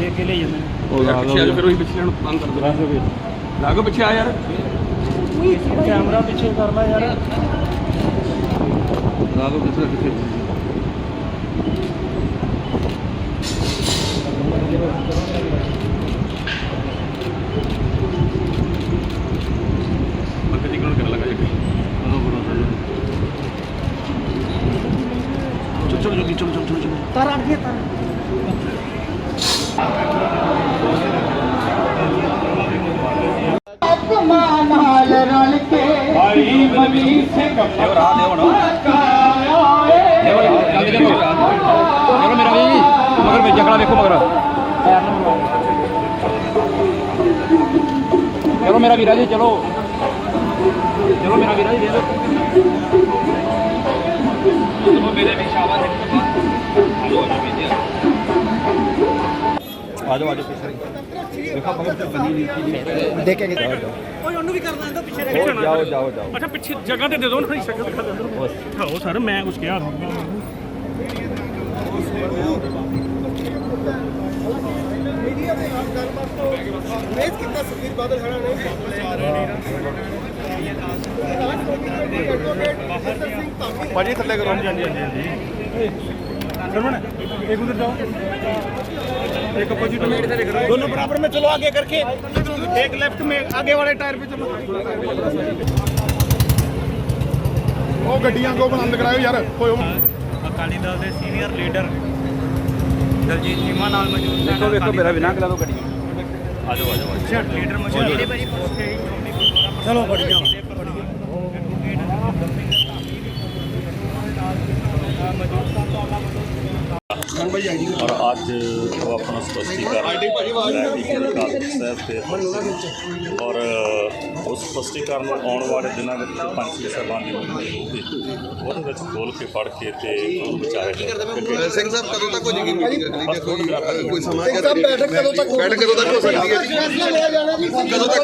ਪਿੱਛੇ ਆ ਜਾ ਫਿਰ ਉਹੀ ਪਿੱਛੇ ਨੂੰ ਬੰਦ ਕਰ ਦੇ ਲਾਗੋ ਪਿੱਛੇ ਆ ਯਾਰ। ਕੈਮਰਾ ਪਿੱਛੇ ਕਰ ਲੈ ਯਾਰ। ਲਾਗੋ ਪਿੱਛੇ ਬੱਕੇ ਦੀ ਕੋਲ ਕਰ ਲਗਾ ਜੀ ਹਲੋ ਬਰੋ ਚਲ ਚਲ ਜਲਦੀ ਚਲ ਚਲ ਚਲ। ਤਾਰ ਅੜ ਗਿਆ ਤਾਰ ਨਾਲ ਰਲ ਕੇ ਭਾਈ ਬਲੀ ਸਿੰਘ ਇਹ ਦੇ ਹੁਣ ਦੇਖੋ ਮੇਰਾ ਵੀ ਮਗਰ ਵਿੱਚ ਜੰਗਲਾ ਵੇਖੋ ਮਗਰ ਚਲੋ ਮੇਰਾ ਵੀਰਾ ਜੀ ਚਲੋ ਚਲੋ ਮੇਰਾ ਵੀਰਾ ਜੀ ਦੇ ਦਿਓ ਮੇਰੇ ਵੀ ਸ਼ਾਬਾਸ਼ ਆ ਜਾਓ ਆ ਜਾਓ ਪਿੱਛੇ ਦੇਖੋ ਬਹੁਤ ਬਣੀ ਨੀਤੀ ਦੀ ਦੇਖਿਆ ਜਾਓ ਜਾਓ। ਓਏ ਉਹਨੂੰ ਵੀ ਕਰਨਾ ਇਹਦਾ ਪਿੱਛੇ ਰਹਿ ਕੇ ਜਾਓ ਜਾਓ ਜਾਓ। ਅੱਛਾ ਪਿੱਛੇ ਜਗ੍ਹਾ ਤੇ ਦੇ ਦਿਓ ਨਾ ਨਹੀਂ ਸ਼ਕਲ ਦਿਖਾ ਦਿਓ ਆਓ ਸਰ ਮੈਂ ਕੁਝ ਕਿਹਾ ਹਾਂ एक अपोजिट में दोनों बराबर में चलो आगे करके एक लेफ्ट में आगे वाले टायर पे चलो ਉਹ ਗੱਡੀਆਂ ਕੋ ਬੰਦ ਕਰਾਇਓ ਯਾਰ ਹੋਇਓ ਅਕਾਲੀ ਦਲ ਦੇ ਸੀਨੀਅਰ ਲੀਡਰ ਦਲਜੀਤ ਚੀਮਾ ਨਾਲ ਮੌਜੂਦ ਦੇਖੋ ਵੇਖੋ ਮੇਰਾ ਬਿਨਾਂ ਕਲਾ ਦੋ ਗੱਡੀ ਆ ਜਾਓ ਆ ਜਾਓ ਅੱਛਾ ਲੀਡਰ ਮੌਜੂਦ ਚਲੋ ਬੜੀਆਂ ਔਰ ਅੱਜ ਉਹ ਆਪਣਾ ਸਪਸ਼ਟੀਕਰਨ ਲੈ ਕੇ ਗੁਰੂ ਗ੍ਰੰਥ ਸਾਹਿਬ ਤੇ ਔਰ ਉਸ ਸਪਸ਼ਟੀਕਰਨ ਨੂੰ ਆਉਣ ਵਾਲੇ ਦਿਨਾਂ ਵਿੱਚ ਪੰਜ ਛੇ ਸਾਹਿਬਾਨ ਦੀ ਮੀਟਿੰਗ ਹੋਊਗੀ। ਉਹਦੇ ਵਿੱਚ ਖੋਲ ਕੇ ਪੜ੍ਹ ਕੇ ਤੇ ਉਹਨੂੰ ਜਾਏਗਾ ਸਿੰਘ ਸਾਹਿਬ ਕਦੋਂ ਤੱਕ ਹੋ ਜਾਏਗੀ ਮੀਟਿੰਗ ਕੋਈ ਸਮਾਂ ਬੈਠਕ ਕਦੋਂ ਤੱਕ ਬੈਠਕ ਕਦੋਂ ਤੱਕ ਹੋ ਸਕਦੀ ਹੈ? ਜੀ ਕਦੋਂ ਤੱਕ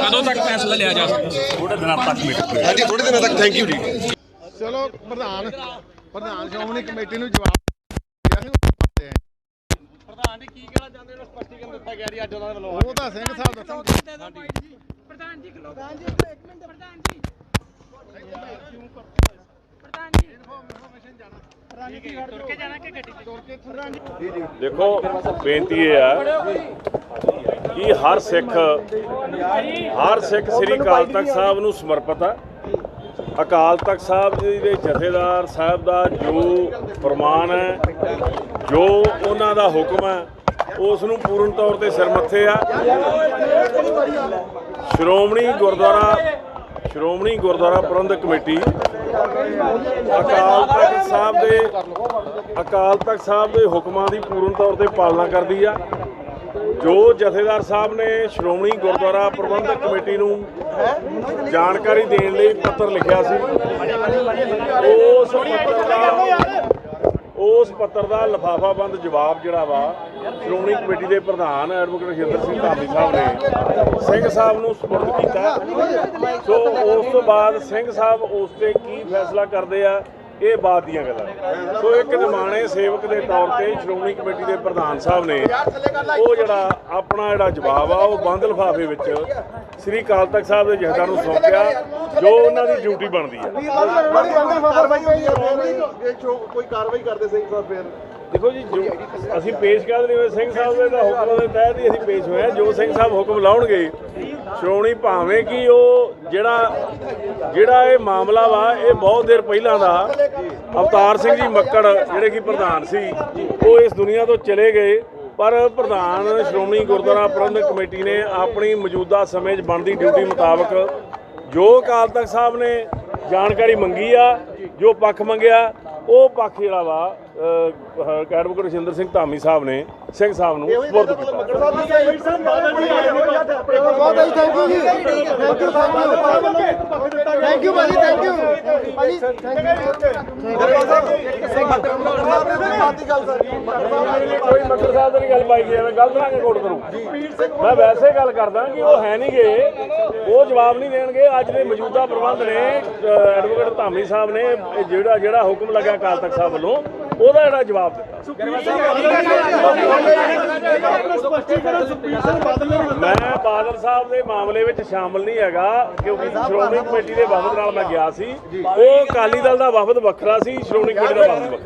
ਕਦੋਂ ਤੱਕ ਫੈਸਲਾ ਲਿਆ ਜਾ ਸਕਦਾ? ਥੋੜੇ ਦਿਨਾਂ ਤੱਕ ਮੀਟਿੰਗ ਹਾਂਜੀ ਥੋੜੇ ਦਿਨਾਂ ਤੱਕ ਥੈਂਕ ਯੂ ਜੀ। ਚਲੋ ਪ੍ਰਧਾਨ ਪ੍ਰਧਾਨ ਸ਼੍ਰੋਮਣੀ ਕਮੇਟੀ ਨੂੰ ਜਵਾਬ ਪ੍ਰਧਾਨ ਜੀ ਕੀ ਕਹਿਣਾ ਚਾਹੁੰਦੇ ਹੋ ਸਪਸ਼ਟੀਕਰਨ ਦਿੱਤਾ ਗਿਆ ਜੀ ਅੱਜ ਉਹਨਾਂ ਦੇ ਵੱਲੋਂ। ਉਹ ਤਾਂ ਸਿੰਘ ਸਾਹਿਬ ਦੱਸਣ ਪ੍ਰਧਾਨ ਜੀ ਖਲੋ ਪ੍ਰਧਾਨ ਜੀ ਇੱਕ ਮਿੰਟ। ਪ੍ਰਧਾਨ ਜੀ। ਪ੍ਰਧਾਨ ਜੀ। ਤੁਰ ਕੇ ਜਾਣਾ ਕਿ ਗੱਡੀ ਤੇ? ਦੇਖੋ ਬੇਨਤੀ ਇਹ ਆ ਕਿ ਹਰ ਸਿੱਖ ਹਰ ਸਿੱਖ ਸ੍ਰੀ ਅਕਾਲ ਤਖਤ ਸਾਹਿਬ ਨੂੰ ਸਮਰਪਿਤ ਆ। ਅਕਾਲ ਤਖਤ ਸਾਹਿਬ ਜੀ ਦੇ ਜਥੇਦਾਰ ਸਾਹਿਬ ਦਾ ਜੋ ਫਰਮਾਨ ਹੈ, ਜੋ ਉਹਨਾਂ ਦਾ ਹੁਕਮ ਹੈ, ਉਸ ਨੂੰ ਪੂਰਨ ਤੌਰ ਤੇ ਸਿਰਮੱਥੇ ਆ। ਸ਼੍ਰੋਮਣੀ ਗੁਰਦੁਆਰਾ ਸ਼੍ਰੋਮਣੀ ਗੁਰਦੁਆਰਾ ਪ੍ਰਬੰਧਕ ਕਮੇਟੀ, ਅਕਾਲ ਤਖਤ ਸਾਹਿਬ ਦੇ, ਅਕਾਲ ਤਖਤ ਸਾਹਿਬ ਦੇ ਹੁਕਮਾਂ ਦੀ ਪੂਰਨ ਤੌਰ ਤੇ ਪਾਲਣਾ ਕਰਦੀ ਆ। ਜੋ ਜਥੇਦਾਰ ਸਾਹਿਬ ਨੇ ਸ਼੍ਰੋਮਣੀ ਗੁਰਦੁਆਰਾ ਪ੍ਰਬੰਧਕ ਕਮੇਟੀ ਨੂੰ ਜਾਣਕਾਰੀ ਦੇਣ ਲਈ ਪੱਤਰ ਲਿਖਿਆ ਸੀ, ਉਸ ਪੱਤਰ ਦਾ ਉਸ ਪੱਤਰ ਦਾ ਲਫਾਫਾਬੰਦ ਜਵਾਬ ਜਿਹੜਾ ਵਾ, ਸ਼੍ਰੋਮਣੀ ਕਮੇਟੀ ਦੇ ਪ੍ਰਧਾਨ ਐਡਵੋਕੇਟ ਸ਼ਿੰਦਰ ਸਿੰਘ ਧਾਮੀ ਸਾਹਿਬ ਨੇ ਸਿੰਘ ਸਾਹਿਬ ਨੂੰ ਸਪੁਰਦ ਕੀਤਾ। ਸੋ ਉਸ ਤੋਂ ਬਾਅਦ ਸਿੰਘ ਸਾਹਿਬ ਉਸ ਤੇ ਕੀ ਫੈਸਲਾ ਕਰਦੇ ਆ ਇਹ ਬਾਤ ਦੀਆਂ ਗੱਲਾਂ। ਸੋ ਇੱਕ ਨਿਮਾਣੇ ਸੇਵਕ ਦੇ ਤੌਰ ਤੇ ਸ਼੍ਰੋਮਣੀ ਕਮੇਟੀ ਦੇ ਪ੍ਰਧਾਨ ਸਾਹਿਬ ਨੇ ਉਹ ਜਿਹੜਾ ਆਪਣਾ ਜਿਹੜਾ ਜਵਾਬ ਆ, ਉਹ ਬੰਦ ਲਿਫਾਫੇ ਵਿੱਚ ਸ੍ਰੀ ਅਕਾਲ ਤਖਤ ਸਾਹਿਬ ਦੇ ਜਥੇਦਾਰ ਨੂੰ ਸੌਂਪਿਆ, ਜੋ ਉਹਨਾਂ ਦੀ ਡਿਊਟੀ ਬਣਦੀ ਆ। ਕੋਈ ਕਾਰਵਾਈ ਕਰਦੇ ਸਿੰਘ ਸਾਹਿਬ ਫਿਰ ਦੇਖੋ ਜੀ, ਜੋ ਅਸੀਂ ਪੇਸ਼ ਕਰ ਹੋਏ ਸਿੰਘ ਸਾਹਿਬ ਦੇ ਹੁਕਮ ਦੇ ਤਹਿਤ ਹੀ ਅਸੀਂ ਪੇਸ਼ ਹੋਏ ਜੋ ਸਿੰਘ ਸਾਹਿਬ ਹੁਕਮ ਲਾਉਣਗੇ ਸ਼੍ਰੋਮਣੀ ਭਾਵੇਂ ਕਿ ਉਹ ਜਿਹੜਾ ਜਿਹੜਾ ਇਹ ਮਾਮਲਾ ਵਾ, ਇਹ ਬਹੁਤ ਦੇਰ ਪਹਿਲਾਂ ਦਾ, ਅਵਤਾਰ ਸਿੰਘ ਜੀ ਮੱਕੜ, ਜਿਹੜੇ ਕਿ ਪ੍ਰਧਾਨ ਸੀ, ਉਹ ਇਸ ਦੁਨੀਆ ਤੋਂ ਚਲੇ ਗਏ, ਪਰ ਪ੍ਰਧਾਨ ਸ਼੍ਰੋਮਣੀ ਗੁਰਦੁਆਰਾ ਪ੍ਰਬੰਧਕ ਕਮੇਟੀ ਨੇ ਆਪਣੀ ਮੌਜੂਦਾ ਸਮੇਂ 'ਚ ਬਣਦੀ ਡਿਊਟੀ ਮੁਤਾਬਕ ਜੋ ਅਕਾਲ ਤਖਤ ਸਾਹਿਬ ਨੇ ਜਾਣਕਾਰੀ ਮੰਗੀ ਆ, ਜੋ ਪੱਖ ਮੰਗਿਆ, ਉਹ ਪੱਖ ਜਿਹੜਾ ਵਾ ਐਡਵੋਕੇਟ ਰਜਿੰਦਰ ਸਿੰਘ ਧਾਮੀ ਸਾਹਿਬ ਨੇ ਸਿੰਘ ਸਾਹਿਬ ਨੂੰ ਸਪੁਰਦ ਕੀਤਾ ਬਹੁਤ ਹੈ thank you ji thank you thank you ਭਾਜੀ ਥੈਂਕ ਯੂ ਭਾਜੀ ਕੋਈ ਮੱਕੜ ਸਾਹਿਬ ਦੀ ਗੱਲ ਪਾਈ ਗਈ ਮੈਂ ਗਲਤ ਨਾ ਕੋਟ ਕਰੂੰ ਮੈਂ ਵੈਸੇ ਗੱਲ ਕਰਦਾ ਕਿ ਉਹ ਹੈ ਨਹੀਂਗੇ ਉਹ ਜਵਾਬ ਨਹੀਂ ਦੇਣਗੇ ਅੱਜ ਦੇ ਮੌਜੂਦਾ ਪ੍ਰਬੰਧ ਨੇ ਐਡਵੋਕੇਟ ਧਾਮੀ ਸਾਹਿਬ ਨੇ ਜਿਹੜਾ ਜਿਹੜਾ ਹੁਕਮ ਲੱਗਾ ਅਕਾਲ ਤਖਤ ਸਾਹਿਬ ਵੱਲੋਂ ਉਹਦਾ ਜਿਹੜਾ ਜਵਾਬ ਦਿੱਤਾ। ਸਪਸ਼ਟੀਕਰਨ ਸੁਪੀਰ ਬਾਦਲ ਸਾਹਿਬ ਦੇ ਮਾਮਲੇ ਵਿੱਚ ਸ਼ਾਮਲ ਨਹੀਂ ਹੈਗਾ, ਕਿਉਂਕਿ ਸ਼੍ਰੋਮਣੀ ਕਮੇਟੀ ਦੇ ਵਫਦ ਨਾਲ ਮੈਂ ਗਿਆ ਸੀ। ਉਹ ਅਕਾਲੀ ਦਲ ਦਾ ਵਫਦ ਵੱਖਰਾ ਸੀ, ਸ਼੍ਰੋਮਣੀ ਕਮੇਟੀ ਦਾ ਵਫਦ ਵੱਖਰਾ